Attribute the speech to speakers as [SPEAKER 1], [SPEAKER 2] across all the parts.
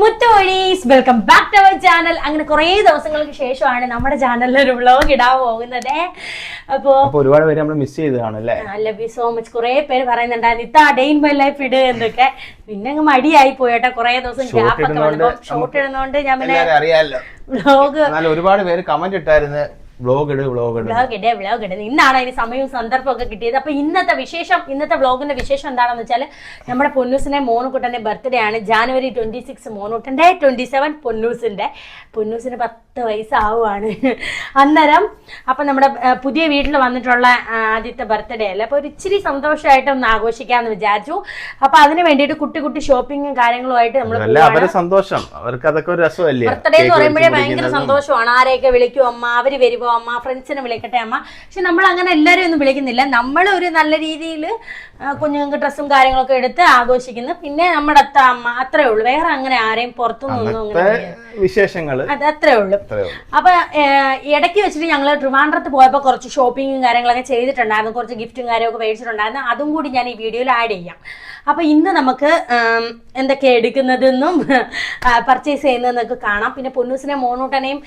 [SPEAKER 1] മുത്തോഴീസ് welcome back to our channel അങ്ങനെ കുറേ ദിവസങ്ങൾക്ക് ശേഷമാണ് നമ്മുടെ ചാനലിൽ ഒരു വ്ളോഗ് ഇടാൻ പോകുന്നത്. അപ്പോ
[SPEAKER 2] ഒരുപാട് പേര് നമ്മൾ മിസ് ചെയ്തതാണ് അല്ലേ?
[SPEAKER 1] ലവ് യു സോ മച്ച് കുറേ പേര് പറയുന്നുണ്ടായിരുന്നു ഇത്താ ഡേ ഇൻ മൈ ലൈഫ് ഇട് എന്നൊക്കെ. പിന്നെ അങ്ങ് മടിയായി പോയിട്ടോ കുറേ ദിവസം ഗ്യാപ്പ് ഒക്കെ ഷോർട്ട് ഇടുന്നോണ്ട് ഞാൻ പിന്നെ
[SPEAKER 2] അറിയാലോ.
[SPEAKER 1] വ്ളോഗ്
[SPEAKER 2] ഒരുപാട് പേര് കമന്റ് ഇട്ടായിരുന്നു. വ്ലോഗ് ഇട് വ്ലോഗ് ഇട്.
[SPEAKER 1] വ്ളോഗ് ഇടേ വ്ളോഗ് ഇടേ. ഇന്നാണ് അതിന് സമയവും സന്ദർഭവും ഒക്കെ കിട്ടിയത്. അപ്പൊ ഇന്നത്തെ വിശേഷം ഇന്നത്തെ വ്ളോഗിന്റെ വിശേഷം എന്താണെന്ന് വെച്ചാൽ നമ്മുടെ പൊന്നൂസിന്റെ മോനുകുട്ടന്റെ ബർത്ത്ഡേ ആണ്. ജാനുവരി ട്വന്റി സിക്സ് മോനുകുട്ടന്റെ ട്വന്റി സെവൻ പൊന്നൂസിന്റെ. പൊന്നൂസിന് പത്ത് വയസ്സാവുകയാണ് അന്നേരം അപ്പൊ നമ്മുടെ പുതിയ വീട്ടിൽ വന്നിട്ടുള്ള ആദ്യത്തെ ബർത്ത്ഡേ അല്ലേ? അപ്പൊ ഒരു ഇച്ചിരി സന്തോഷമായിട്ട് ഒന്ന് ആഘോഷിക്കാന്ന് വിചാരിച്ചു. അപ്പൊ അതിന് വേണ്ടിയിട്ട് കുട്ടി കുട്ടി ഷോപ്പിങ്ങും കാര്യങ്ങളുമായിട്ട് നമ്മൾ
[SPEAKER 2] സന്തോഷം. അവർക്ക് അതൊക്കെ ഒരു രസമല്ലേ?
[SPEAKER 1] ബർത്ത്ഡേ എന്ന് പറയുമ്പോഴേ ഭയങ്കര സന്തോഷമാണ്. ആരെയൊക്കെ വിളിക്കും അമ്മ അവർ വരുമോ അമ്മ ഫ്രണ്ട്സിനെ വിളിക്കട്ടെ അമ്മ. പക്ഷെ നമ്മൾ അങ്ങനെ എല്ലാവരും ഒന്നും വിളിക്കുന്നില്ല. നമ്മൾ ഒരു നല്ല രീതിയിൽ കുഞ്ഞുങ്ങൾക്ക് ഡ്രസ്സും കാര്യങ്ങളൊക്കെ എടുത്ത് ആഘോഷിക്കുന്നു. പിന്നെ നമ്മുടെ അത്ത അമ്മ അത്രേ ഉള്ളൂ. വേറെ അങ്ങനെ ആരെയും പുറത്തുനിന്നൊന്നും.
[SPEAKER 2] വിശേഷങ്ങൾ
[SPEAKER 1] അത് അത്രേ ഉള്ളൂ. അപ്പൊ ഇടയ്ക്ക് വെച്ചിട്ട് ഞങ്ങൾ ട്രിവാൻഡ്രത്ത് പോയപ്പോൾ കുറച്ച് ഷോപ്പിങ്ങും കാര്യങ്ങളൊക്കെ ചെയ്തിട്ടുണ്ടായിരുന്നു. കുറച്ച് ഗിഫ്റ്റും കാര്യമൊക്കെ മേടിച്ചിട്ടുണ്ടായിരുന്നു. അതും കൂടി ഞാൻ ഈ വീഡിയോയിൽ ആഡ് ചെയ്യാം. അപ്പൊ ഇന്ന് നമുക്ക് എന്തൊക്കെ എടുക്കുന്നതെന്നും പർച്ചേസ് ചെയ്യുന്നതെന്നൊക്കെ കാണാം. പിന്നെ പൊന്നൂസിനെ മോണൂട്ടനെയും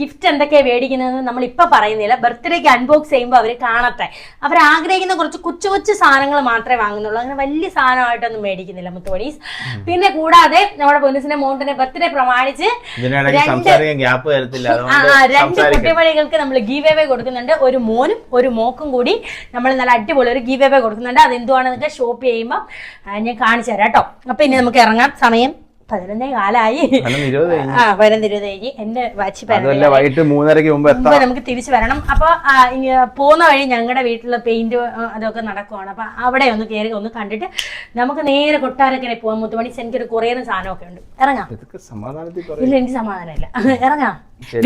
[SPEAKER 1] ഗിഫ്റ്റ് എന്തൊക്കെയാണ് മേടിക്കുന്നതെന്ന് നമ്മൾ ഇപ്പൊ പറയുന്നില്ല. ബർത്ത്ഡേക്ക് അൺബോക്സ് ചെയ്യുമ്പോൾ അവർ കാണട്ടെ. അവർ ആഗ്രഹിക്കുന്ന കുറച്ച് കൊച്ചു കൊച്ചു സാധനങ്ങൾ മാത്രമേ വാങ്ങുന്നുള്ളൂ. അങ്ങനെ വലിയ സാധനമായിട്ടൊന്നും മേടിക്കുന്നില്ല മുത്തോടീസ് പിന്നെ കൂടാതെ നമ്മുടെ പൊന്നിസിന്റെ മോണ്ടിനെ ബർത്ത്ഡേ പ്രമാണിച്ച് രണ്ട് കുട്ടിപ്പണികൾക്ക് നമ്മൾ ഗീവ് അവേ കൊടുക്കുന്നുണ്ട്. ഒരു മോനും ഒരു മോക്കും കൂടി നമ്മൾ നല്ല അടിപൊളി ഒരു ഗീവ് അവേ കൊടുക്കുന്നുണ്ട്. അത് എന്തുവാണെന്നൊക്കെ ഷോപ്പ് ചെയ്യുമ്പോൾ ഞാൻ കാണിച്ചു തരാം കേട്ടോ. അപ്പൊ ഇനി നമുക്ക് ഇറങ്ങാം. സമയം പതിനൊന്നേ കാലായി. ആ പതിനൊന്ന് ഇരുപത് കഴിഞ്ഞ് എന്റെ വാച്ചി
[SPEAKER 2] വൈകിട്ട് മൂന്നരക്ക് മുമ്പ്
[SPEAKER 1] നമുക്ക് തിരിച്ചു വരണം. അപ്പൊ പോകുന്ന വഴി ഞങ്ങളുടെ വീട്ടിലെ പെയിന്റ് അതൊക്കെ നടക്കുവാണ്. അപ്പൊ അവിടെ ഒന്ന് കയറി ഒന്ന് കണ്ടിട്ട് നമുക്ക് നേരെ കൊട്ടാരക്കര പോകാൻ മുത്തുമണി എനിക്കൊരു കുറേ സാധനമൊക്കെ ഉണ്ട്. ഇറങ്ങാം. ഇല്ല എനിക്ക് സമാധാനമില്ല. ഇറങ്ങാം.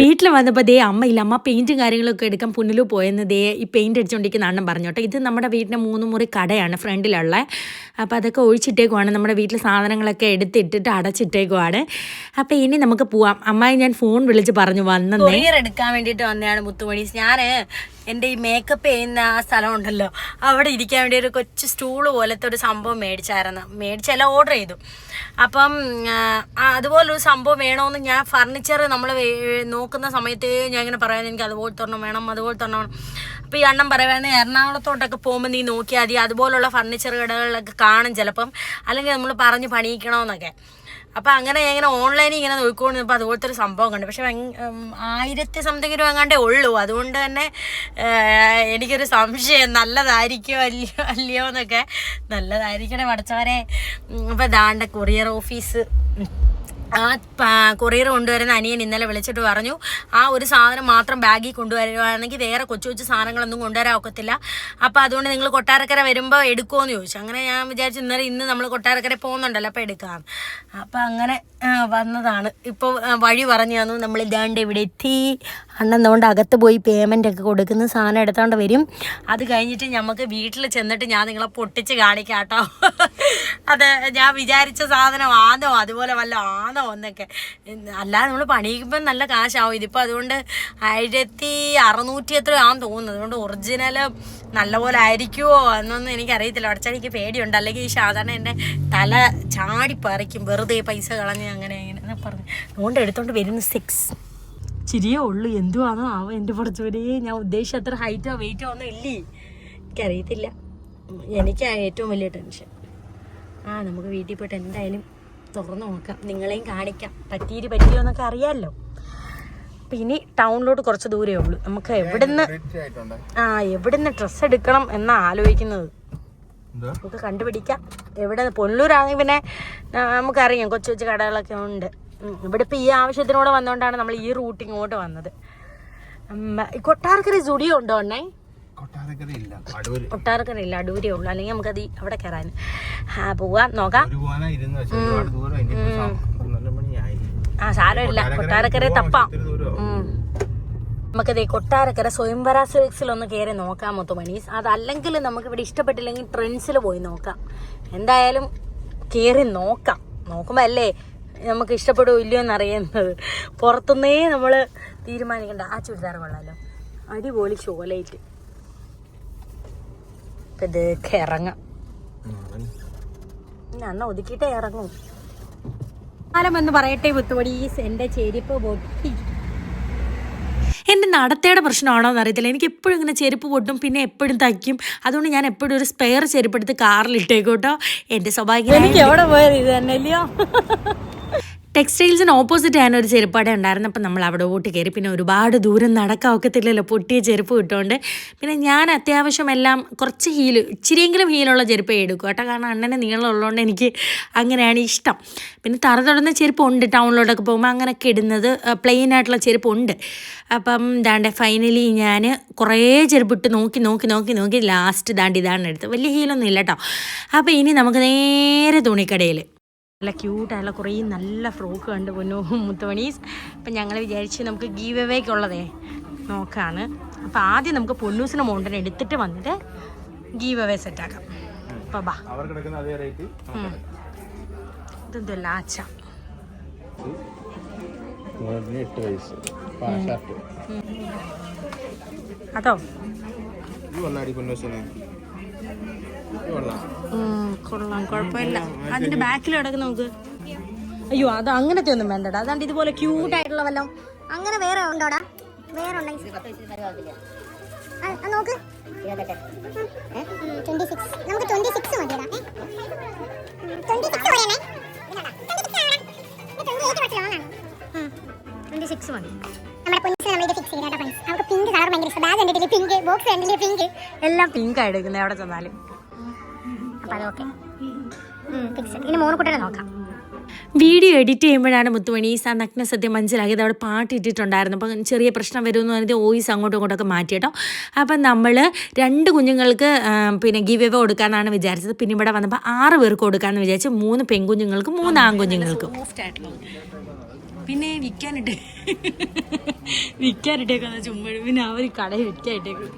[SPEAKER 1] വീട്ടിൽ വന്നപ്പോൾ ദേ അമ്മ ഇല്ല അമ്മ പെയിന്റും കാര്യങ്ങളൊക്കെ എടുക്കാൻ പുന്നിൽ പോയെന്ന് ദേ ഈ പെയിന്റ് അടിച്ചുകൊണ്ടിരിക്കുന്ന അണ്ണൻ പറഞ്ഞു കേട്ടോ. ഇത് നമ്മുടെ വീടിന്റെ മൂന്ന് മുറി കടയാണ് ഫ്രണ്ടിലുള്ള. അപ്പോൾ അതൊക്കെ ഒഴിച്ചിട്ടേക്കുവാണ്. നമ്മുടെ വീട്ടിലെ സാധനങ്ങളൊക്കെ എടുത്തിട്ടിട്ട് അടച്ചിട്ടേക്കുവാണ്. അപ്പോൾ ഇനി നമുക്ക് പോവാം. അമ്മായി ഞാൻ ഫോൺ വിളിച്ച് പറഞ്ഞു വന്നു എടുക്കാൻ വേണ്ടിയിട്ട് വന്നതാണ് മുത്തുമണി ഞാൻ എന്റെ ഈ മേക്കപ്പ് ചെയ്യുന്ന ആ സ്ഥലം ഉണ്ടല്ലോ അവിടെ ഇരിക്കാൻ വേണ്ടി ഒരു കൊച്ചു സ്റ്റൂൾ പോലത്തെ ഒരു സംഭവം മേടിച്ചായിരുന്നു. മേടിച്ചല്ല ഓർഡർ ചെയ്തു. അപ്പം അതുപോലൊരു സംഭവം വേണമെന്ന് ഞാൻ ഫർണിച്ചർ നമ്മൾ നോക്കുന്ന സമയത്തേ ഞാൻ ഇങ്ങനെ പറയാൻ എനിക്ക് അതുപോലത്തെ ഒരെണ്ണം വേണം അതുപോലത്തെ ഒരെണ്ണം വേണം. അപ്പോൾ ഈ അണ്ണം പറയുകയാണ് എറണാകുളത്തോട്ടൊക്കെ പോകുമ്പോൾ നീ നോക്കിയാൽ മതി. അതുപോലുള്ള ഫർണിച്ചർ കടകളിലൊക്കെ കാണും ചിലപ്പം. അല്ലെങ്കിൽ നമ്മൾ പറഞ്ഞ് പണിയിക്കണമെന്നൊക്കെ അപ്പം അങ്ങനെ ഇങ്ങനെ ഓൺലൈനിൽ ഇങ്ങനെ നോക്കിക്കൊണ്ടിരുന്നപ്പോൾ അതുപോലത്തെ ഒരു സംഭവം കണ്ടു. പക്ഷെ ആയിരത്തി സംതിങ് രൂപ എങ്ങാണ്ടേ ഉള്ളൂ. അതുകൊണ്ട് തന്നെ എനിക്കൊരു സംശയം നല്ലതായിരിക്കോ അല്ലയോ അല്ലയോ എന്നൊക്കെ. നല്ലതായിരിക്കണേ മടച്ചവരെ അപ്പം ദാണ്ട കൊറിയർ ഓഫീസ്. ആ കൊറിയർ കൊണ്ടുവരുന്ന അനിയൻ ഇന്നലെ വിളിച്ചിട്ട് പറഞ്ഞു ആ ഒരു സാധനം മാത്രം ബാഗിൽ കൊണ്ടുവരുവാണെങ്കിൽ വേറെ കൊച്ചു കൊച്ചു സാധനങ്ങളൊന്നും കൊണ്ടുവരാൻ ഒക്കത്തില്ല അപ്പോൾ അതുകൊണ്ട് നിങ്ങൾ കൊട്ടാരക്കര വരുമ്പോൾ എടുക്കുമോ എന്ന് ചോദിച്ചു. അങ്ങനെ ഞാൻ വിചാരിച്ചു ഇന്നലെ ഇന്ന് നമ്മൾ കൊട്ടാരക്കര പോകുന്നുണ്ടല്ലോ അപ്പോൾ എടുക്കാം അപ്പോൾ അങ്ങനെ വന്നതാണ്. ഇപ്പോൾ വഴി പറഞ്ഞു തന്നു. നമ്മൾ ഇതാണ്ട് ഇവിടെ എത്തി. അണ്ണൻ അകത്ത് പോയി പേയ്മെന്റ് ഒക്കെ കൊടുക്കുന്ന സാധനം എടുത്തോണ്ട് വരും. അത് കഴിഞ്ഞിട്ട് നമുക്ക് വീട്ടിൽ ചെന്നിട്ട് ഞാൻ നിങ്ങളെ പൊട്ടിച്ച് കാണിക്കാം കേട്ടോ അത് ഞാൻ വിചാരിച്ച സാധനം ആണോ അതുപോലെ വല്ല ആണോ എന്നൊക്കെ അല്ലാതെ നമ്മൾ പണിയിക്കുമ്പോൾ നല്ല കാശാവും. ഇതിപ്പോൾ അതുകൊണ്ട് ആയിരത്തി അറുന്നൂറ്റി എത്ര ആണെന്ന് തോന്നുന്നു. അതുകൊണ്ട് ഒറിജിനൽ നല്ലപോലെ ആയിരിക്കുമോ എന്നൊന്നും എനിക്കറിയത്തില്ല. അടച്ചാൽ എനിക്ക് പേടിയുണ്ട്. അല്ലെങ്കിൽ ഈ സാധാരണ എന്റെ തല ചാടി പറിക്കും. വെറുതെ പൈസ കളഞ്ഞ് അങ്ങനെ ഇങ്ങനെ പറഞ്ഞു. അതുകൊണ്ട് എടുത്തോണ്ട് വരുന്നു സിക്സ് ചിരിയേ ഉള്ളൂ. എന്തുവാണോ ആവോ എന്റെ പുറത്തുവരെ ഞാൻ ഉദ്ദേശിച്ച അത്ര ഹൈറ്റോ വെയിറ്റോ ഒന്നും ഇല്ലേ? എനിക്കറിയത്തില്ല. എനിക്ക് ഏറ്റവും വലിയ ടെൻഷൻ ആ നമുക്ക് വീട്ടിൽ പോയിട്ട് എന്തായാലും തുറന്നു നോക്കാം. നിങ്ങളെയും കാണിക്കാം. പറ്റീര് പറ്റിയോ എന്നൊക്കെ അറിയാമല്ലോ അപ്പം ഇനി ടൗണിലോട്ട് കുറച്ച് ദൂരമേ ഉള്ളൂ. നമുക്ക് എവിടുന്ന് ആ എവിടുന്ന് ഡ്രസ്സ് എടുക്കണം എന്നാ ആലോചിക്കുന്നത്. നമുക്ക് കണ്ടുപിടിക്കാം. എവിടെ പൊല്ലൂരാണെങ്കിൽ പിന്നെ നമുക്കറിയാം. കൊച്ചു കൊച്ചു കടകളൊക്കെ ഉണ്ട്. ഇവിടെ ഇപ്പം ഈ ആവശ്യത്തിനോട് വന്നുകൊണ്ടാണ് നമ്മൾ ഈ റൂട്ട് ഇങ്ങോട്ട് വന്നത്. സുഡിയോ കൊട്ടാരക്കര സ്റ്റുഡിയോ ഉണ്ടോ അണ്ണേ?
[SPEAKER 2] കൊട്ടാരക്കര ഇല്ല അടൂര്
[SPEAKER 1] ഉള്ളൂ. അല്ലെങ്കിൽ നമുക്കത് അവിടെ കയറാൻ. ആ പോവാ നോക്കാം. ആ സാരമില്ല. കൊട്ടാരക്കര തപ്പാം. നമുക്കത് കൊട്ടാരക്കര സ്വയംവര സിൽക്സിൽ ഒന്ന് കയറി നോക്കാം മൊത്തം മണീസ് അതല്ലെങ്കിൽ നമുക്ക് ഇവിടെ ഇഷ്ടപ്പെട്ടില്ലെങ്കിൽ ട്രെൻഡ്സിൽ പോയി നോക്കാം. എന്തായാലും കയറി നോക്കാം. നോക്കുമ്പോൾ അല്ലേ നമുക്ക് ഇഷ്ടപ്പെടുമോ ഇല്ലയോ എന്നറിയുന്നത്. പുറത്തുനിന്നേ നമ്മൾ തീരുമാനിക്കണ്ട. ആ ചുരിദാർ കൊള്ളാലോ. അടിപൊളി ചോലയിട്ട് ഇപ്പം ഇതൊക്കെ ഇറങ്ങാം അന്ന് ഒതുക്കിയിട്ടേ ഇറങ്ങും കാലമെന്ന് പറയട്ടെ മുത്തുപൊടീസ് എന്റെ ചെരുപ്പ് പൊട്ടി. എന്റെ നടത്തയുടെ പ്രശ്നമാണോ എന്നറിയത്തില്ല. എനിക്ക് എപ്പോഴും ഇങ്ങനെ ചെരുപ്പ് പൊട്ടും പിന്നെ എപ്പോഴും തയ്ക്കും. അതുകൊണ്ട് ഞാൻ എപ്പോഴും ഒരു സ്പെയർ ചെരുപ്പ് എടുത്ത് കാറിൽ ഇട്ടേക്കോട്ടോ എന്റെ സ്വാഭാവിക എനിക്ക് എവിടെ പോയത്? ഇത് തന്നെ അല്ലയോ? ടെക്സ്റ്റൈൽസിന് ഓപ്പോസിറ്റ് ആയ ഒരു ചെരുപ്പാടെ ഉണ്ടായിരുന്നു. അപ്പം നമ്മൾ അവിടെ ഓട്ട് കയറി. പിന്നെ ഒരുപാട് ദൂരം നടക്കാൻ ഒക്കത്തില്ലല്ലോ. പൊട്ടിയ ചെരുപ്പ് കിട്ടുകൊണ്ട് പിന്നെ ഞാൻ അത്യാവശ്യം എല്ലാം കുറച്ച് ഹീൽ ഇച്ചിരിയെങ്കിലും ഹീലുള്ള ചെരുപ്പേ എടുക്കും കേട്ടോ. കാരണം അണ്ണനെ നീളമുള്ളതുകൊണ്ട് എനിക്ക് അങ്ങനെയാണ് ഇഷ്ടം. പിന്നെ തറ തൊടുന്ന ചെരുപ്പ് ഉണ്ട് ടൗണിലോട്ടൊക്കെ പോകുമ്പോൾ അങ്ങനെയൊക്കെ ഇടുന്നത് പ്ലെയിൻ ആയിട്ടുള്ള ചെരുപ്പ് ഉണ്ട് അപ്പം ദാണ്ടെ ഫൈനലി ഞാൻ കുറേ ചെരുപ്പ് ഇട്ട് നോക്കി നോക്കി നോക്കി നോക്കി ലാസ്റ്റ് ദാണ്ട് ഇതാണ് എടുത്ത് വലിയ ഹീലൊന്നും ഇല്ല കേട്ടോ. അപ്പോൾ ഇനി നമുക്ക് നേരെ തുണിക്കടയിൽ നല്ല ക്യൂട്ടായുള്ള കുറേ നല്ല ഫ്രോക്ക് കണ്ട് പൊന്നു മുത്തുമണീസ് അപ്പം ഞങ്ങൾ വിചാരിച്ച് നമുക്ക് ഗീവ് അവേക്കുള്ളതേ നോക്കാണ്. അപ്പം ആദ്യം നമുക്ക് പൊന്നൂസിന് മോണ്ടൻ എടുത്തിട്ട് വന്നിട്ട് ഗീവ് അവേ സെറ്റാക്കാം അപ്പം ബാ.
[SPEAKER 2] അവർ കിടക്കുന്ന അതേ ഈ കൊള്ളാടി പൊന്നൂസിനെ. കൊള്ളാം.
[SPEAKER 1] ഉം, കൊള്ളാം കുഴപ്പമില്ല. അതിന്റെ ബാക്കിൽ കിടക്കുന്ന നമുക്ക്. അയ്യോ അത് അങ്ങനത്തെ ഒന്നും വേണ്ടടാ. അതാണ്ട് ഇതുപോലെ ക്യൂട്ട് ആയിട്ടുള്ള വല്ലതും.
[SPEAKER 3] അങ്ങനെ വേറെ ഉണ്ടോടാ? വേറെ ഉണ്ടെങ്കിൽ നോക്ക്. നമുക്ക് ട്വന്റി സിക്സ് മതിയടാ. ട്വന്റി സിക്സ് പറയണേ ട്വന്റി സിക്സ് മതി. നമ്മുടെ പൊന്നിച്ച് നമ്മൾ ഇത് ഫിക്സ് ചെയ്താ ഫ്രണ്ട്സ് നമുക്ക് പിങ്ക് കളർ ഭയങ്കര ഇഷ്ടം. ബാഗ് കണ്ടിട്ടില്ലേ? പിങ്ക് ബോക്സ് കണ്ടില്ലേ പിങ്ക്
[SPEAKER 1] എല്ലാം പിങ്ക് എടുക്കുന്നത് എവിടെ ചെന്നാലും.
[SPEAKER 3] അപ്പൊ അതൊക്കെ. ഫിക്സ് ഇനി മൂന്ന് കുട്ടികളെ നോക്കാം.
[SPEAKER 1] വീഡിയോ എഡിറ്റ് ചെയ്യുമ്പോഴാണ് മുത്തുമണി ഈ സാ നഗ്ന സത്യം മനസ്സിലാക്കിയത് അവിടെ പാട്ട് ഇട്ടിട്ടുണ്ടായിരുന്നു. അപ്പം ചെറിയ പ്രശ്നം വരുമെന്ന് പറഞ്ഞിട്ട് ഓയിസ് അങ്ങോട്ടും ഇങ്ങോട്ടൊക്കെ മാറ്റി കേട്ടോ. അപ്പം നമ്മൾ രണ്ട് കുഞ്ഞുങ്ങൾക്ക് പിന്നെ ഗിവ് എവ കൊടുക്കാമെന്നാണ് വിചാരിച്ചത്. പിന്നെ ഇവിടെ വന്നപ്പോൾ ആറ് പേർക്ക് കൊടുക്കാമെന്ന് വിചാരിച്ചു മൂന്ന് പെൺകുഞ്ഞുങ്ങൾക്കും മൂന്ന് ആൺകുഞ്ഞുങ്ങൾക്കും. പിന്നെ വിൽക്കാനിട്ട് വിൽക്കാനിട്ടേക്കാന്ന് ചുമ്മാ പിന്നെ അവർ കടയിൽ വിൽക്കാനിട്ടേക്കും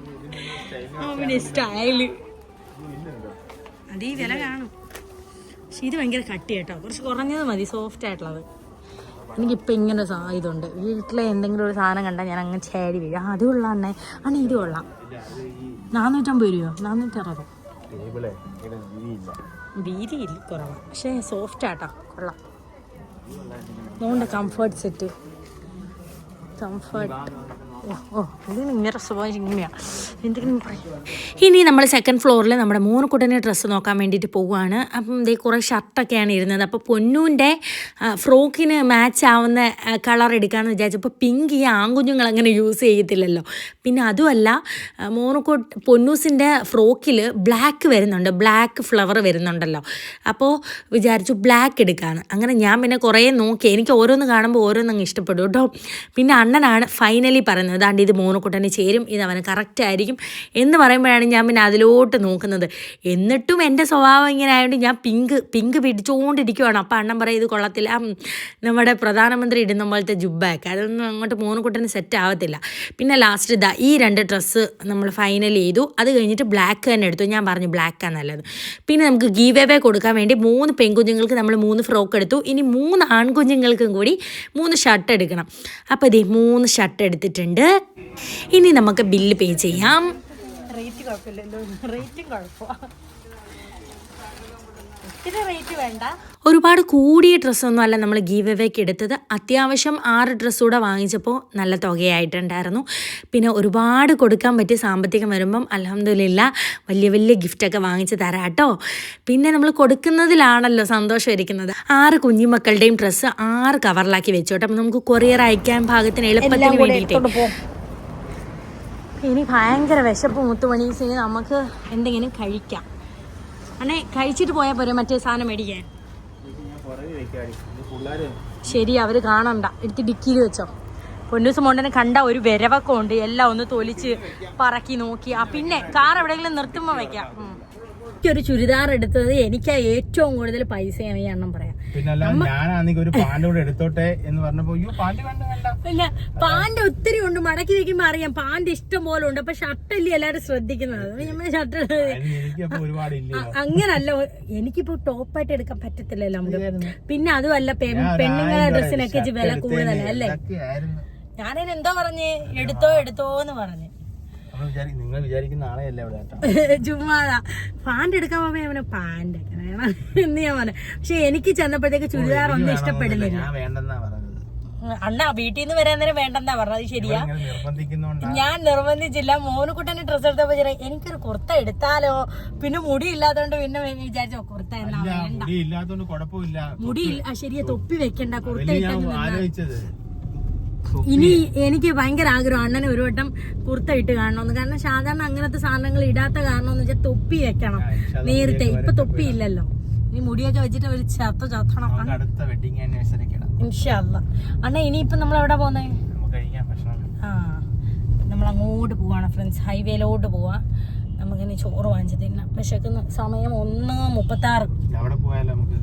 [SPEAKER 1] പിന്നെ സ്റ്റൈൽ അതീ വില കാണും. പക്ഷെ ഇത് ഭയങ്കര കട്ടി കേട്ടോ. കുറച്ച് കുറഞ്ഞത് മതി സോഫ്റ്റ് ആയിട്ടുള്ളത്. എനിക്കിപ്പോൾ ഇങ്ങനെ ഒരു ഇതുണ്ട്. വീട്ടിലെ എന്തെങ്കിലും ഒരു സാധനം കണ്ടാൽ ഞാൻ അങ്ങ് ചേരി വീഴും. ആ അത് കൊള്ളാം അണ്ണേ. അണ്ണേ ഇത് കൊള്ളാം. നാനൂറ്റമ്പത് രൂപയോ? നാനൂറ്ററുപത്?
[SPEAKER 2] വീതി ഇല്ല
[SPEAKER 1] കുറവ്. കുറവാണ് പക്ഷേ സോഫ്റ്റ് ആട്ടോ. കൊള്ളാം. അതുകൊണ്ട് കംഫർട്ട് സെറ്റ് കംഫർട്ട് ഇനി നമ്മൾ സെക്കൻഡ് ഫ്ലോറിൽ നമ്മുടെ മൂന്ന് കുട്ടനെ ഡ്രസ്സ് നോക്കാൻ വേണ്ടിയിട്ട് പോവുകയാണ്. അപ്പം ഇതേ കുറേ ഷർട്ടൊക്കെയാണ് ഇരുന്നത്. അപ്പോൾ പൊന്നൂന്റെ ഫ്രോക്കിന് മാച്ച് ആവുന്ന കളർ എടുക്കാമെന്ന് വിചാരിച്ചപ്പോൾ പിങ്ക് ഈ ആൺകുഞ്ഞുങ്ങൾ അങ്ങനെ യൂസ് ചെയ്യത്തില്ലല്ലോ. പിന്നെ അതുമല്ല മോനക്കോട്ട് പൊന്നൂസിന്റെ ഫ്രോക്കിൽ ബ്ലാക്ക് വരുന്നുണ്ട്. ബ്ലാക്ക് ഫ്ലവർ വരുന്നുണ്ടല്ലോ. അപ്പോൾ വിചാരിച്ചു ബ്ലാക്ക് എടുക്കാമെന്ന് അങ്ങനെ ഞാൻ പിന്നെ കുറേ നോക്കി. എനിക്ക് ഓരോന്ന് കാണുമ്പോൾ ഓരോന്നങ്ങ് ഇഷ്ടപ്പെടും കേട്ടോ. പിന്നെ അണ്ണനാണ് ഫൈനലി പറയുന്നത്. അതാണ്ട് ഇത് മോനക്കുട്ടന് ചേരും ഇത് അവന് കറക്റ്റ് ആയിരിക്കും എന്ന് പറയുമ്പോഴാണ് ഞാൻ പിന്നെ അതിലോട്ട് നോക്കുന്നത്. എന്നിട്ടും എന്റെ സ്വഭാവം ഇങ്ങനെ ആയതുകൊണ്ട് ഞാൻ പിങ്ക് പിങ്ക് പിടിച്ചുകൊണ്ടിരിക്കുവാണ് അപ്പം അണ്ണൻ പറയും ഇത് കൊള്ളത്തില്ല. നമ്മുടെ പ്രധാനമന്ത്രി ഇടുന്ന പോലത്തെ ജുബാക്ക്. അതൊന്നും അങ്ങോട്ട് മോനക്കുട്ടന് സെറ്റ് ആവത്തില്ല. പിന്നെ ലാസ്റ്റ് ഇതാ ഈ രണ്ട് ഡ്രസ്സ് നമ്മൾ ഫൈനൽ ചെയ്തു. അത് കഴിഞ്ഞിട്ട് ബ്ലാക്ക് തന്നെ എടുത്തു. ഞാൻ പറഞ്ഞു ബ്ലാക്കാണ് നല്ലത്. പിന്നെ നമുക്ക് ഗീവ് അവേ കൊടുക്കാൻ വേണ്ടി മൂന്ന് പെൺകുഞ്ഞുങ്ങൾക്ക് നമ്മൾ മൂന്ന് ഫ്രോക്ക് എടുത്തു. ഇനി മൂന്ന് ആൺകുഞ്ഞുങ്ങൾക്കും കൂടി മൂന്ന് ഷർട്ട് എടുക്കണം. അപ്പോൾ ഇതേ മൂന്ന് ഷർട്ട് എടുത്തിട്ടുണ്ട്. ഇനി നമുക്ക് ബില്ല് പേ ചെയ്യാം. റേറ്റ് റേറ്റ് വേണ്ട. ഒരുപാട് കൂടിയ ഡ്രസ്സൊന്നും അല്ല നമ്മൾ ഗീവ് എവേക്ക് എടുത്തത്. അത്യാവശ്യം ആറ് ഡ്രസ്സ് കൂടെ വാങ്ങിച്ചപ്പോൾ നല്ല തുകയായിട്ടുണ്ടായിരുന്നു. പിന്നെ ഒരുപാട് കൊടുക്കാൻ പറ്റിയ സാമ്പത്തികം വരുമ്പം അലഹമില്ല വലിയ വലിയ ഗിഫ്റ്റൊക്കെ വാങ്ങിച്ച് തരാം കേട്ടോ പിന്നെ നമ്മൾ കൊടുക്കുന്നതിലാണല്ലോ സന്തോഷം ഇരിക്കുന്നത് ആറ് കുഞ്ഞുമക്കളുടെയും ഡ്രസ്സ് ആറ് കവറിലാക്കി വെച്ചോട്ടെ. അപ്പം നമുക്ക് കൊറിയർ അയക്കാൻ ഭാഗത്തിന് എളുപ്പത്തിന് വേണ്ടിയിട്ട്. ഇനി ഭയങ്കര വിശപ്പ് മുത്തുമണീസിന് നമുക്ക് എന്തെങ്കിലും കഴിക്കാം. അണ്ണേ കഴിച്ചിട്ട് പോയാൽ പോരെ മറ്റേ സാധനം മേടിക്കാൻ? ശരി അവർ കാണണ്ട. എടുത്ത് ഡിക്കിയിൽ വെച്ചോ. പൊന്നൂസ് മോണ്ടനെ കണ്ട ഒരു വിരവൊക്കെ ഉണ്ട് എല്ലാം ഒന്ന് തൊലിച്ച് പറക്കി നോക്കി. ആ പിന്നെ കാർ എവിടെയെങ്കിലും നിർത്തുമ്പോൾ വെക്കാം. എനിക്കൊരു ചുരിദാർ എടുത്തത് എനിക്ക് ഏറ്റവും കൂടുതൽ പൈസയാണ് ഈ എണ്ണം പറയാം
[SPEAKER 2] പിന്നെ അല്ല ഞാനാണെങ്കിൽ ഒരു പാന്റ് കൂടെ എടുത്തോട്ടെ എന്ന് പറഞ്ഞപ്പോ അയ്യോ പാന്റ് വേണ്ട വേണ്ട.
[SPEAKER 1] ഇല്ല പാന്റ് ഒത്തിരി ഉണ്ട്. മടക്കി വെക്കുമ്പോ അറിയാം പാന്റ് ഇഷ്ടം പോലെ ഉണ്ട്. അപ്പൊ ഷർട്ടല്ലേ എല്ലാരും ശ്രദ്ധിക്കുന്നത്? ഷർട്ട് അങ്ങനല്ല. എനിക്കിപ്പോ ടോപ്പായിട്ട് എടുക്കാൻ പറ്റത്തില്ലല്ലോ നമുക്ക് പിന്നെ അതുമല്ല
[SPEAKER 2] പെണ്ണുങ്ങളുടെ
[SPEAKER 1] പെണ്ണുങ്ങളെ ഡ്രസ്സിനൊക്കെ വില കൂടുതലല്ലേ?
[SPEAKER 2] ഞാനതിനെന്തോ.
[SPEAKER 1] ഞാനതിന് എന്തോ പറഞ്ഞ് എടുത്തോ എടുത്തോ എന്ന് പറഞ്ഞ്.
[SPEAKER 2] നിങ്ങൾ വിചാരിക്കുന്ന ആളെയല്ല ഇവിടെ
[SPEAKER 1] ചുമ്മാതാ. പാന്റ് എടുക്കാൻ പോകുമ്പോ അവന് പാന്റ് ഒക്കെ വേണം എന്ന് ഞാൻ പറഞ്ഞു. പക്ഷെ എനിക്ക് ചെന്നപ്പോഴത്തേക്ക് ചുരിദാർ ഒന്നും ഇഷ്ടപ്പെടുന്നില്ല അണ്ണ വീട്ടിൽ നിന്ന് വരാൻ നേരം വേണ്ടെന്നാ പറഞ്ഞത്. ശരിയാ. ഞാൻ നിർബന്ധിച്ചില്ല. മോനുകുട്ടന് ഡ്രസ് എടുത്തപ്പോ ചെറിയ എനിക്കൊരു കുർത്ത എടുത്താലോ? പിന്നെ മുടി ഇല്ലാത്തോണ്ട് പിന്നെ വിചാരിച്ചോ കുർത്ത എന്നാ വേണ്ട.
[SPEAKER 2] മുടി
[SPEAKER 1] ശരിയാ തൊപ്പി വെക്കണ്ട. കുർത്ത
[SPEAKER 2] വലിയ
[SPEAKER 1] ഇട്ടങ്ങ്
[SPEAKER 2] ഞാൻ
[SPEAKER 1] നിന്നാ.
[SPEAKER 2] ആലോചിച്ചത്
[SPEAKER 1] ഇനി എനിക്ക് ഭയങ്കര ആഗ്രഹം അണ്ണനെ ഒരു വട്ടം കുർത്ത ഇട്ട് കാണണമെന്ന് കാരണം സാധാരണ അങ്ങനത്തെ സാധനങ്ങൾ ഇടാത്ത കാരണം എന്ന് വെച്ചാൽ തൊപ്പി വെക്കണം. നേരത്തെ ഇപ്പൊ തൊപ്പി ഇല്ലല്ലോ. ഇനി മുടിയൊക്കെ വെച്ചിട്ട് ഒരു ചത്ത ചത്തണം. ഇൻഷല്ല അണ്ണ ഇനിയിപ്പൊ നമ്മൾ എവിടെ പോന്നേ? ആ നമ്മൾ അങ്ങോട്ട് പോവാണ് ഫ്രണ്ട്സ്. ഹൈവേയിലോട്ട് പോവാ. നമുക്കിനി ചോറ് വാങ്ങിച്ചു തിന്നാം. പക്ഷെ സമയം ഒന്ന് മുപ്പത്താറ്.
[SPEAKER 2] അവിടെ പോയാലോ നമുക്ക്?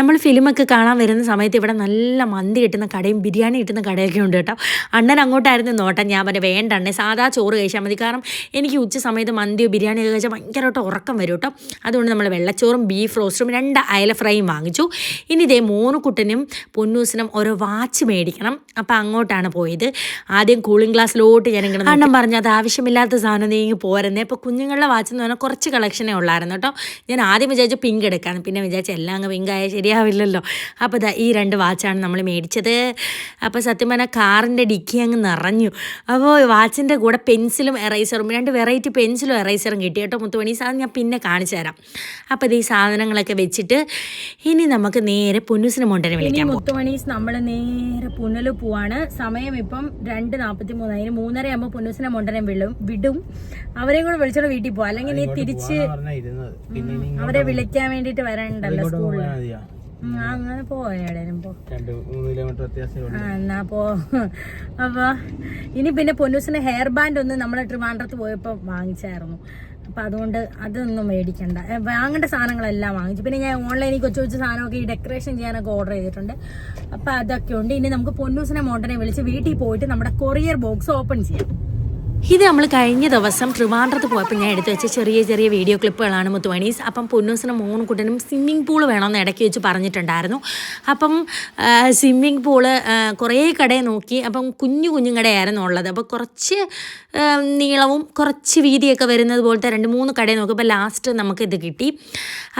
[SPEAKER 1] നമ്മൾ ഫിലിമൊക്കെ കാണാൻ വരുന്ന സമയത്ത് ഇവിടെ നല്ല മന്തി കിട്ടുന്ന കടയും ബിരിയാണി കിട്ടുന്ന കടയൊക്കെ ഉണ്ട് കേട്ടോ. അണ്ണൻ അങ്ങോട്ടായിരുന്നു നോട്ടം. ഞാൻ പറഞ്ഞു വേണ്ട അണ്ണേ സാധാ ചോറ് കഴിച്ചാൽ മതി. കാരണം എനിക്ക് ഉച്ച സമയത്ത് മന്തിയോ ബിരിയാണിയോ കഴിച്ചാൽ ഭയങ്കരമായിട്ട് ഉറക്കം വരും കേട്ടോ. അതുകൊണ്ട് നമ്മൾ വെള്ളച്ചോറും ബീഫ് റോസ്റ്റും രണ്ട് അയല ഫ്രൈയും വാങ്ങിച്ചു. ഇനി ഇതേ മോനുകുട്ടനും പൊന്നൂസിനും ഓരോ വാച്ച് മേടിക്കണം. അപ്പം അങ്ങോട്ടാണ് പോയത്. ആദ്യം കൂളിംഗ് ഗ്ലാസ്സിലോട്ട് ഞാൻ ഇങ്ങനെ അണ്ണൻ പറഞ്ഞു അത് ആവശ്യമില്ലാത്ത സാധനം നീ ഇങ്ങ് പോരുന്നേ. അപ്പോൾ കുഞ്ഞുങ്ങളുടെ വാച്ച് എന്ന് പറഞ്ഞാൽ കുറച്ച് കളക്ഷനേ ഉള്ളായിരുന്നു കേട്ടോ. ഞാൻ ആദ്യം വിചാരിച്ചു പിങ്ക് എടുക്കാൻ പിന്നെ വിചാരിച്ചു എല്ലാം അങ്ങ് പിങ്ക് ആയാൽ ശരിയാവില്ലല്ലോ. അപ്പോൾ ഈ രണ്ട് വാച്ചാണ് നമ്മൾ മേടിച്ചത്. അപ്പോൾ സത്യം പറഞ്ഞാൽ കാറിന്റെ ഡിക്കി അങ്ങ് നിറഞ്ഞു. അപ്പോൾ വാച്ചിന്റെ കൂടെ പെൻസിലും എറൈസറും രണ്ട് വെറൈറ്റി പെൻസിലും എറൈസറും കിട്ടി കേട്ടോ മുത്തുമണി. സാധനം ഞാൻ പിന്നെ കാണിച്ചു തരാം. അപ്പോൾ ഇത് ഈ സാധനങ്ങളൊക്കെ വെച്ചിട്ട് ഇനി നമുക്ക് നേരെ പൊന്നുസിന് മുണ്ടനെ വിളിക്കാം മുത്തുമണീസ് നമ്മൾ നേരെ പുനൽ പോവാണ്. സമയം ഇപ്പം രണ്ട് നാൽപ്പത്തി മൂന്നായിരം മൂന്നര ആകുമ്പോൾ പൊന്നൂസിനെ മുണ്ടനെ വിളും വിടും. അവരെയും കൂടെ വിളിച്ചോണ്ട് വീട്ടിൽ പോവാം. അല്ലെങ്കിൽ നീ തിരിച്ച്
[SPEAKER 2] പറഞ്ഞാ ഇരുന്നത്. പിന്നെ ഇനി
[SPEAKER 1] അവരെ വിളിക്കാൻ വേണ്ടിയിട്ട് വരണ്ടല്ലോ സ്കൂളിൽ അങ്ങനെ പോയാടേനും പോ.
[SPEAKER 2] രണ്ട് മൂന്ന് കിലോമീറ്റർ
[SPEAKER 1] എന്നാ പോ. അപ്പൊ ഇനി പിന്നെ പൊന്നൂസിന് ഹെയർ ബാൻഡ് ഒന്ന് നമ്മൾ ട്രിവാൻഡ്രത്ത് പോയപ്പോ വാങ്ങിച്ചായിരുന്നു. അപ്പൊ അതുകൊണ്ട് അതൊന്നും മേടിക്കണ്ട. വാങ്ങേണ്ട സാധനങ്ങളെല്ലാം വാങ്ങിച്ചു. പിന്നെ ഞാൻ ഓൺലൈനിൽ കൊച്ചു കൊച്ചു സാധനമൊക്കെ ഈ ഡെക്കറേഷൻ ചെയ്യാനൊക്കെ ഓർഡർ ചെയ്തിട്ടുണ്ട്. അപ്പൊ അതൊക്കെ ഉണ്ട്. ഇനി നമുക്ക് പൊന്നൂസിനെ മോട്ടനെ വിളിച്ച് വീട്ടിൽ പോയിട്ട് നമ്മുടെ കൊറിയർ ബോക്സ് ഓപ്പൺ ചെയ്യാം. ഇത് നമ്മൾ കഴിഞ്ഞ ദിവസം ട്രിവാൻഡ്രത്ത് പോയപ്പോൾ ഞാൻ എടുത്തു വെച്ച ചെറിയ ചെറിയ വീഡിയോ ക്ലിപ്പുകളാണ് മുത്തുമണീസ്. അപ്പം പൊന്നൂസിനും മൂന്ന് കുട്ടനും സ്വിമ്മിംഗ് പൂൾ വേണമെന്ന് ഇടയ്ക്ക് വെച്ച് പറഞ്ഞിട്ടുണ്ടായിരുന്നു. അപ്പം സ്വിമ്മിംഗ് പൂൾ കുറേ കടയെ നോക്കി. അപ്പം കുഞ്ഞു കുഞ്ഞു കടയായിരുന്നു ഉള്ളത്. അപ്പോൾ കുറച്ച് നീളവും കുറച്ച് വീതിയൊക്കെ വരുന്നത് പോലത്തെ രണ്ട് മൂന്ന് കടയെ നോക്കിയപ്പോൾ ലാസ്റ്റ് നമുക്ക് ഇത് കിട്ടി.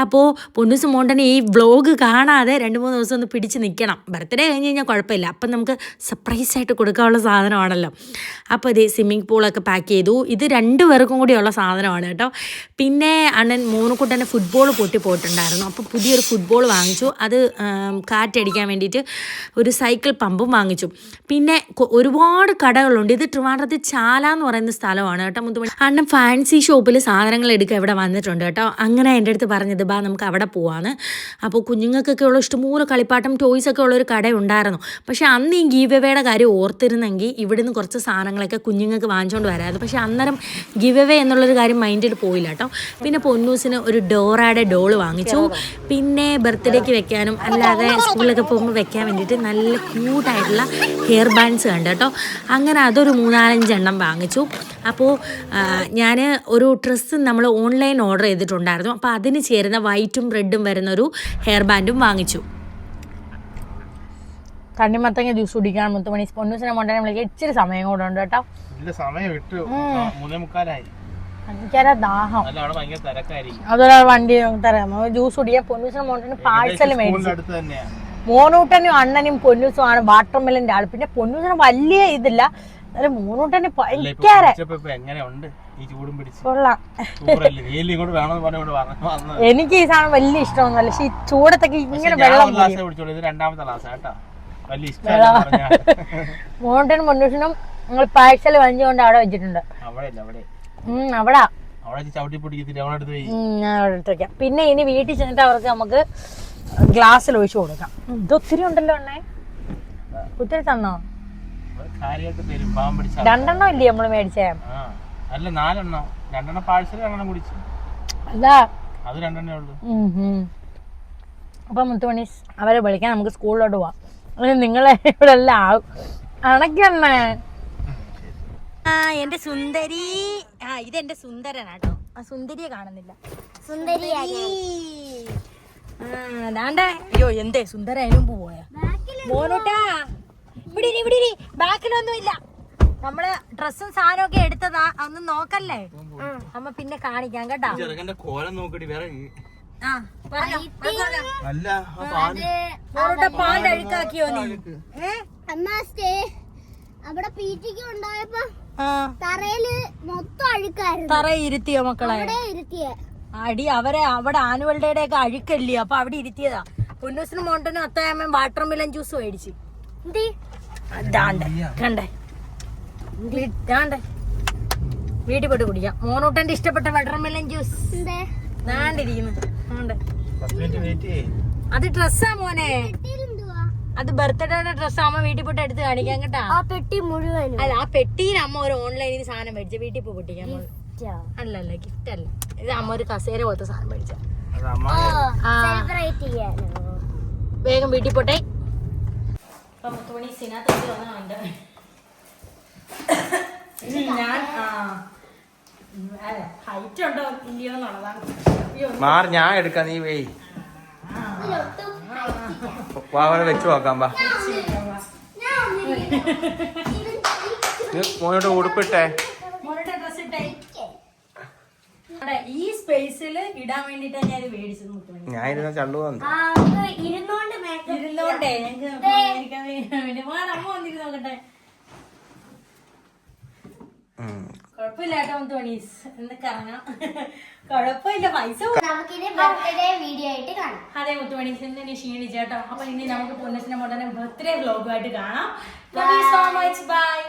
[SPEAKER 1] അപ്പോൾ പൊന്നൂസ് മോണ്ടനെ ഈ വ്ളോഗ് കാണാതെ രണ്ട് മൂന്ന് ദിവസം ഒന്ന് പിടിച്ച് നിൽക്കണം ബർത്ത്ഡേ കഴിഞ്ഞ് കഴിഞ്ഞാൽ കുഴപ്പമില്ല. അപ്പം നമുക്ക് സർപ്രൈസായിട്ട് കൊടുക്കാനുള്ള സാധനമാണല്ലോ. അപ്പോൾ ഇത് സ്വിമ്മിംഗ് പൂളൊക്കെ പാക്ക് ചെയ്തു. ഇത് രണ്ട് പേർക്കും കൂടിയുള്ള സാധനമാണ് കേട്ടോ. പിന്നെ അണ്ണൻ മൂന്നുകുട്ടന്റെ ഫുട്ബോൾ പൊട്ടി പോയിട്ടുണ്ടായിരുന്നു. അപ്പോൾ പുതിയൊരു ഫുട്ബോൾ വാങ്ങിച്ചു. അത് കാറ്റടിക്കാൻ വേണ്ടിയിട്ട് ഒരു സൈക്കിൾ പമ്പും വാങ്ങിച്ചു. പിന്നെ ഒരുപാട് കടകളുണ്ട്. ഇത് ട്രിവാൻഡ്രത്തിൽ ചാല എന്ന് പറയുന്ന സ്ഥലമാണ് കേട്ടോ. മുത്തുമണി അണ്ണൻ ഫാൻസി ഷോപ്പിൽ സാധനങ്ങൾ എടുക്കുക ഇവിടെ വന്നിട്ടുണ്ട് കേട്ടോ. അങ്ങനെ എന്റെ അടുത്ത് പറഞ്ഞത് ബാ നമുക്ക് അവിടെ പോവാന്ന്. അപ്പോൾ കുഞ്ഞുങ്ങൾക്കൊക്കെ ഉള്ള ഇഷ്ടംപോലെ കളിപ്പാട്ടം ടോയ്സ് ഒക്കെ ഉള്ള ഒരു കട ഉണ്ടായിരുന്നു പക്ഷേ അന്ന് ഈ ഗീവയുടെ കാര്യം ഓർത്തിരുന്നെങ്കിൽ ഇവിടുന്ന് കുറച്ച് സാധനങ്ങളൊക്കെ കുഞ്ഞുങ്ങൾക്ക് വാങ്ങിച്ചുകൊണ്ട് വരാമായിരുന്നു പക്ഷെ അന്നേരം ഗിവ് അവേ എന്നുള്ളൊരു കാര്യം മൈൻഡിൽ പോയില്ല കേട്ടോ. പിന്നെ പൊന്നൂസിന് ഒരു ഡോറയുടെ ഡോൾ വാങ്ങിച്ചു. പിന്നെ ബർത്ത്ഡേക്ക് വെക്കാനും അല്ലാതെ സ്കൂളിലൊക്കെ പോകുമ്പോൾ വെക്കാൻ വേണ്ടിയിട്ട് നല്ല ക്യൂട്ടായിട്ടുള്ള ഹെയർ ബാൻഡ്സ് കണ്ടു കേട്ടോ. അങ്ങനെ അതൊരു മൂന്നാലഞ്ചെണ്ണം വാങ്ങിച്ചു. അപ്പോൾ ഞാൻ ഒരു ഡ്രസ്സ് നമ്മൾ ഓൺലൈൻ ഓർഡർ ചെയ്തിട്ടുണ്ടായിരുന്നു. അപ്പോൾ അതിന് ചേരുന്ന വൈറ്റും റെഡും വരുന്ന ഒരു ഹെയർ ബാൻഡും വാങ്ങിച്ചു. കണ്ണിമത്തങ്ങ ജ്യൂസ് കുടിക്കാൻ മുത്തുമണി പൊന്നൂസിനെ കൊണ്ടുവരാൻ വിളിക്കാൻ ഇച്ചിരി സമയം കൂടെ ഉണ്ട് കേട്ടോ. ദാഹം. അതൊരാൾ വണ്ടി തരാം ജ്യൂസ് കുടിക്കാൻ പൊന്നൂസിനെ മോണ്ടന് പാഴ്സൽ മേടിച്ചു. മോനൂട്ടനും അണ്ണനും പൊന്നൂസും ആണ് വാട്ടർ മെലിന്റെ ആൾ പിന്നെ പൊന്നൂസിന് വലിയ ഇതില്ല. എന്നാലും ഭയങ്കര എനിക്ക് ഈ സാധനം വലിയ ഇഷ്ടമൊന്നുമല്ല. പക്ഷെ ഈ ചൂടത്തൊക്കെ ഇങ്ങനെ വെള്ളം മോനൂട്ടനും പൊന്നൂസിനും നിങ്ങൾ പാഴ്സൽ വാങ്ങിച്ചുകൊണ്ട് അവിടെ വെച്ചിട്ടുണ്ട്.
[SPEAKER 2] അവിടെ.
[SPEAKER 1] പിന്നെ ഇനി വീട്ടിൽ ചെന്നിട്ട് അവർക്ക് നമുക്ക് ഗ്ലാസ്സിൽ ഒഴിച്ചു കൊടുക്കാം. ഇത് ഒത്തിരി ഉണ്ടല്ലോ അണ്ണേ. ഒത്തിരി തന്നോ? രണ്ടെണ്ണം ഇല്ലേ നമ്മൾ മേടിച്ചേ?
[SPEAKER 2] അല്ല നാലെണ്ണം. രണ്ടെണ്ണം പാഴ്സൽ രണ്ടെണ്ണം കുടിച്ചു.
[SPEAKER 1] അല്ല
[SPEAKER 2] അത് രണ്ടെണ്ണേ ഉള്ളൂ.
[SPEAKER 1] അപ്പൊ മുത്തുമണി അവരെ വിളിക്കാൻ നമുക്ക് സ്കൂളിലോട്ട് പോവാം. നിങ്ങളെ ഇവിടെ എല്ലാം അണക്കണ്ണേ. ആ എന്റെ സുന്ദരി. ആ ഇതെന്റെ സുന്ദരനാട്ടോ. ആ സുന്ദരിയെ കാണുന്നില്ല.
[SPEAKER 3] സുന്ദരി.
[SPEAKER 1] ആ ദാണ്ടെ. അയ്യോ എന്തേ സുന്ദര അതിനുമ്പ് പോയാ. മോനോട്ടാ. ഇവിടെ ഇരി, ഇവിടെ ഇരി. ബാക്കിലൊന്നും ഇല്ല നമ്മൾ ഡ്രസ്സും സാധനവും ഒക്കെ എടുത്തതാ. അന്ന് നോക്കല്ലേ? അമ്മ പിന്നെ കാണിക്കാം കേട്ടാ.
[SPEAKER 2] ചെറുക്കന്റെ കോലം നോക്കടി വേറെ. അല്ല
[SPEAKER 1] പാൽ അഴുക്കാക്കിയോ നീ?
[SPEAKER 3] അവിടെ പീറ്റിക്ക് ഉണ്ടായപ്പോ തറയിൽ മൊത്തം അഴുക്കായിരുന്നു.
[SPEAKER 1] തറ ഇരുത്തിയോ മക്കളെ?
[SPEAKER 3] ഇരുത്തിയേ.
[SPEAKER 1] അടി അവരെ അവിടെ ആനുവൽ ഡേയുടെ ഒക്കെ അഴുക്കല്ലേ? അപ്പൊ അവിടെ ഇരുത്തിയതാ. പൊന്നൂസിനും മോണ്ടനും അത്തയമ്മയും വാട്ടർ മിലൻ ജ്യൂസ് മേടിച്ച്. കണ്ടേ. വീട്ടിൽ പോയിട്ട് കുടിക്കാം. മോനൂട്ടന്റെ ഇഷ്ടപ്പെട്ട വാട്ടർ മിലൻ ജ്യൂസ് അത് ഡ്രസ്സാ മോനെ. അത് ബർത്ത്ഡേയുടെ ഡ്രസ്സ് അമ്മ വീട്ടിൽ പോയിട്ട് എടുത്ത് കാണിക്കാൻ കേട്ടാ.
[SPEAKER 3] ആ പെട്ടി മുഴുവൻ
[SPEAKER 1] അല്ല ആ പെട്ടിയിൽ അമ്മ ഒരു ഓൺലൈനിൽ സാധനം മേടിച്ച വീട്ടിൽ പോയി. പൊട്ടിക്കാൻ. അല്ല അല്ല ഗിഫ്റ്റ് അല്ല. ഇത് അമ്മ ഒരു കസേര പോലത്തെ സാധനം മേടിച്ച. ആ. വേഗം വീട്ടിൽ പോട്ടെ. അപ്പൊ മുത്തുമണി സിനകത്ത് ഞാൻ ഹൈറ്റ് ഉണ്ടോ ഇല്ലയോ എന്നുള്ളതാണ്
[SPEAKER 2] ഞാൻ എടുക്കാം നീ വെയ്. വാവനെ വെച്ച് നോക്കാം ബാ നീ മോനോട്ട് ഉടുപ്പിട്ടെ.
[SPEAKER 1] ഈ സ്പേസിൽ ഇടാൻ വേണ്ടിട്ടാണ് ഞാൻ ഇത് മേടിച്ചത്
[SPEAKER 2] ഞാൻ ഇരുന്ന ചള്ളു വന്നു
[SPEAKER 3] ഇരുന്നോണ്ട്
[SPEAKER 1] ഞങ്ങൾക്ക് അമ്മ നോക്കട്ടെ കുഴപ്പമില്ല കേട്ടോ മുത്തുമണി എന്തൊക്കെ കുഴപ്പമില്ല പൈസ അതെ ക്ഷീണിച്ചേട്ടോ അപ്പൊ ഇനി നമുക്ക് പൊന്നസിന്റെ മോട്ടനെ ബർത്ത്ഡേ വ്ലോഗുമായിട്ട് കാണാം. So much bye